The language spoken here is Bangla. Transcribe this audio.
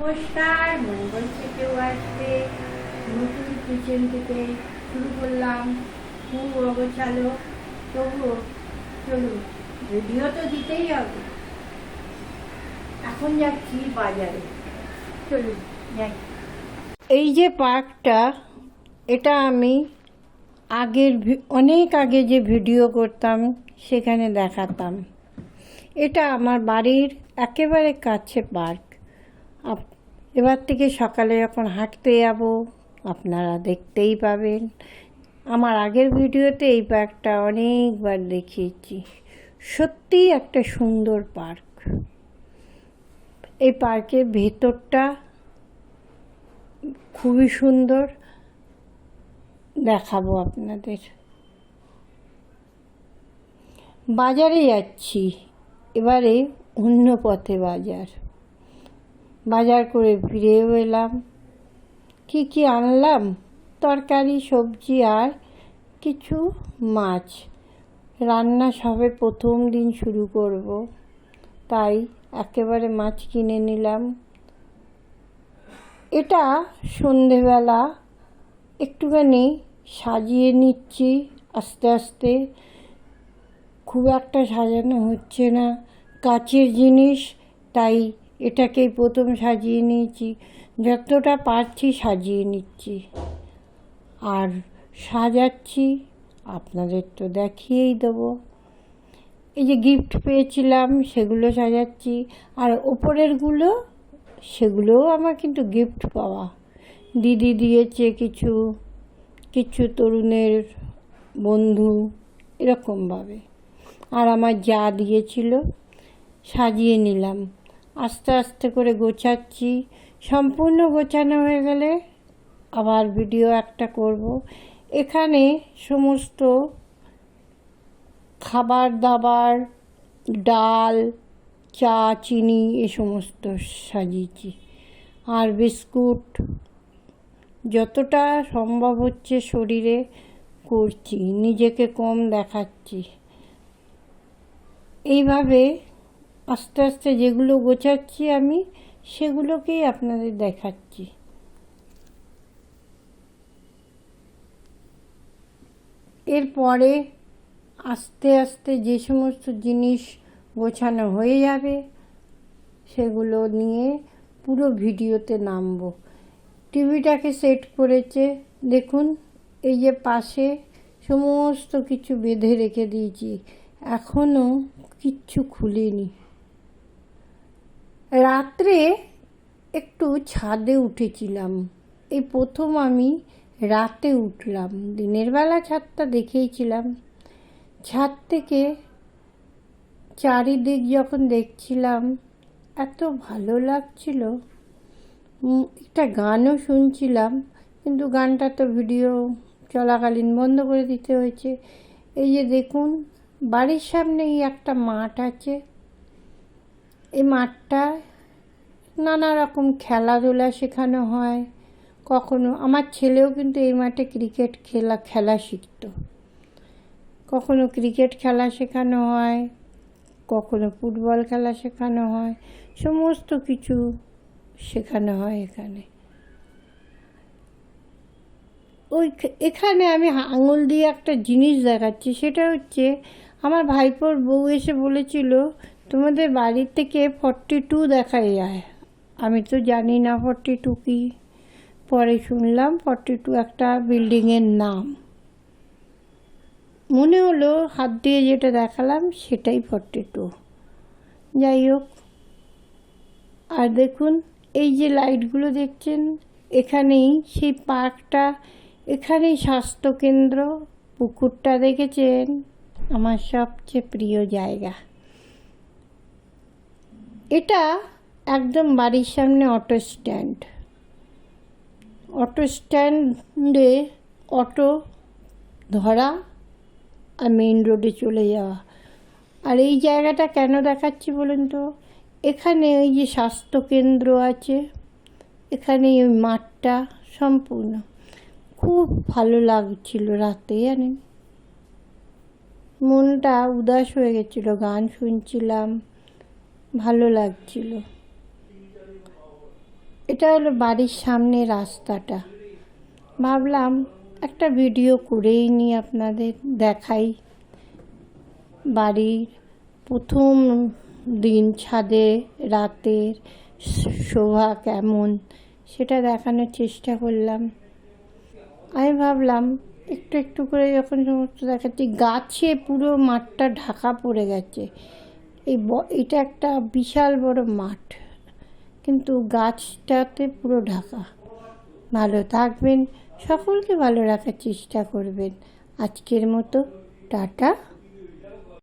নমস্কার মঙ্গল থেকেও আসবে নতুন কিচেন থেকে শুরু করলাম খুব অগোছালো তবুও চলুন ভিডিও তো দিতেই হবে এখন যাচ্ছি বাজারে চলুন যাই এই যে পার্কটা, এটা আমি আগের অনেক আগে যে ভিডিও করতাম, সেখানে দেখাতাম। এটা আমার বাড়ির একেবারে কাছে পার্ক। আপ- এবার থেকে সকালে যখন হাঁটতে যাব, আপনারা দেখতেই পাবেন। আমার আগের ভিডিওতে এই পার্কটা অনেকবার দেখিয়েছি। সত্যিই একটা সুন্দর পার্ক। এই পার্কের ভেতরটা খুবই সুন্দর। দেখাবো আপনাদের। বাজারে যাচ্ছি। এবারে অন্য পথে বাজার। বাজার করে ফিরেও এলাম। কি কি আনলাম? তরকারি, সবজি আর কিছু মাছ। রান্না সবে প্রথম দিন শুরু করব। তাই একেবারে মাছ কিনে নিলাম। এটা সন্ধেবেলা একটুখানি সাজিয়ে নিচ্ছি আস্তে আস্তে। খুব একটা সাজানো হচ্ছে না। কাচের জিনিস, তাই এটাকেই প্রথম সাজিয়ে নিয়েছি। যতটা পারছি সাজিয়ে নিচ্ছি। আর সাজাচ্ছি, আপনাদের তো দেখিয়েই দেবো। এই যে গিফট পেয়েছিলাম, সেগুলো সাজাচ্ছি। আর ওপরেরগুলো, সেগুলোও আমার কিন্তু গিফট পাওয়া। দিদি দিয়েছে কিছু কিছু তরুণের বন্ধু, এরকমভাবে। আর আমার যা দিয়েছিল, সাজিয়ে নিলাম। আস্তে আস্তে করে গোছাচ্ছি। সম্পূর্ণ গোছানো হয়ে গেলে আবার ভিডিও একটা করব। এখানে সমস্ত খাবার দাবার ডাল, চা, চিনি, এ সমস্ত সাজিয়েছি। আর বিস্কুট, যতটা সম্ভব হচ্ছে শরীরে করছি, নিজেকে কম দেখাচ্ছি। এইভাবে আস্তে আস্তে যেগুলো গোছাচ্ছি আমি, সেগুলোকেই আপনাদের দেখাচ্ছি। এরপরে আস্তে আস্তে যে সমস্ত জিনিস গোছানো হয়ে যাবে, সেগুলো নিয়ে পুরো ভিডিওতে নামবো। টিভিটাকে সেট করেছে, দেখুন, এই যে পাশে সমস্ত কিছু বেঁধে রেখে দিয়েছি। এখনও কিচ্ছু খুলিনি। রাত্রে একটু ছাদে উঠেছিলাম। এই প্রথম আমি রাতে উঠলাম। দিনের বেলা ছাদটা দেখেইছিলাম। ছাদ থেকে চারিদিক যখন দেখছিলাম, এত ভালো লাগছিল। একটা গানও শুনছিলাম, কিন্তু গানটা তো ভিডিও চলাকালীন বন্ধ করে দিতে হয়েছে। এই যে দেখুন, বাড়ির সামনেই একটা মাঠ আছে। এই মাঠটা নানা রকম খেলাধুলা শেখানো হয়। কখনো আমার ছেলেও কিন্তু এই মাঠে ক্রিকেট খেলা খেলা শিখতো। কখনো ক্রিকেট খেলা শেখানো হয়, কখনো ফুটবল খেলা শেখানো হয়, সমস্ত কিছু শেখানো হয় এখানে। ওই এখানে আমি আঙুল দিয়ে একটা জিনিস দেখাচ্ছি, সেটা হচ্ছে আমার ভাইপোর বউ এসে বলেছিল তোমাদের বাড়ির থেকে ফর্টি টু দেখা যায়। আমি তো জানি না ফর্টি টু কী। পরে শুনলাম ফর্টি টু একটা বিল্ডিংয়ের নাম। মনে হলো হাত দিয়ে যেটা দেখালাম সেটাই ফর্টি টু যাই হোক, আর দেখুন, এই যে লাইটগুলো দেখছেন, এখানেই সেই পার্কটা, এখানেই স্বাস্থ্যকেন্দ্র, পুকুরটা দেখেছেন? আমার সবচেয়ে প্রিয় জায়গা। এটা একদম বাড়ির সামনে অটো স্ট্যান্ড। অটো স্ট্যান্ডে অটো ধরা আর মেইন রোডে চলে যাওয়া। আর এই জায়গাটা কেন দেখাচ্ছি বলুন তো? এখানে ওই যে স্বাস্থ্যকেন্দ্র আছে, এখানে ওই মাঠটা সম্পূর্ণ। খুব ভালো লাগছিল রাতে, জানেন? মনটা উদাস হয়ে গেছিল, গান শুনছিলাম। ভালো লাগছিল। এটা হলো বাড়ির সামনে রাস্তাটা। ভাবলাম একটা ভিডিও করেই নি আপনাদের দেখাই। বাড়ির প্রথম দিন ছাদে, রাতের শোভা কেমন সেটা দেখানোর চেষ্টা করলাম। আমি ভাবলাম একটু একটু করে যখন সমস্ত দেখাচ্ছি, গাছে পুরো মাঠটা ঢাকা পড়ে গেছে। এই এটা একটা বিশাল বড় মাঠ। কিন্তু গাছটাতে পুরো ঢাকা। ভালো থাকবেন, সকলকে ভালো রাখার চেষ্টা করবেন। আজকের মতো, টাটা।